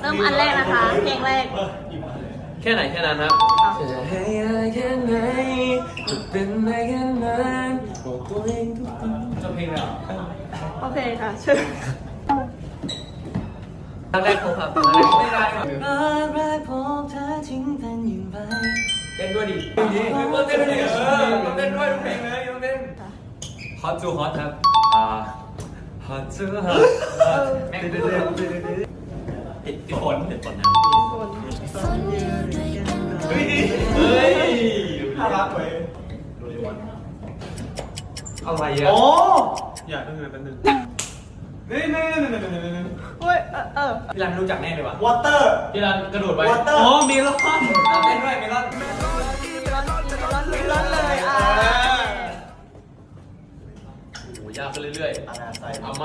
เริ่มอันแรกนะคะ เพลงแรก แค่ไหนแค่นั้นครับจะให้อะไรแค่ไหนจะเป็นอะไรแค่นั้นบอกตัวเองทุกทีจะเพลงอะไรโอเคค่ะเชิญครั้งแรกพบครับครั้งแรกไม่ได้หรอกแรกพบเธอทิ้งกันอยู่ไปเต้นด้วยดิเต้นด้วยดิเออต้องเต้นด้วยทุกเพลงเลยต้องเต้น Hot to Hot ครับอ่า Hot to Hot แม่งเต้นเต้นเต้นเต้นพี่ฝนพี่ฝนนะเฮ้ยเฮ้ยน่ารักเว้ยอะไรอะโอ้อยากนึงเลยแป๊บนึงนี่นี่นี่นี่นี่นี่เฮ้ยเออเออพี่รันรู้จักแน่เลยวะวอเตอร์พี่รันกระโดดไป Water อ๋อมีลอนเต้นด้วยมีลอน ยอะโอ้โหยากขึ้นเรื่อยอาณาไซๆอามา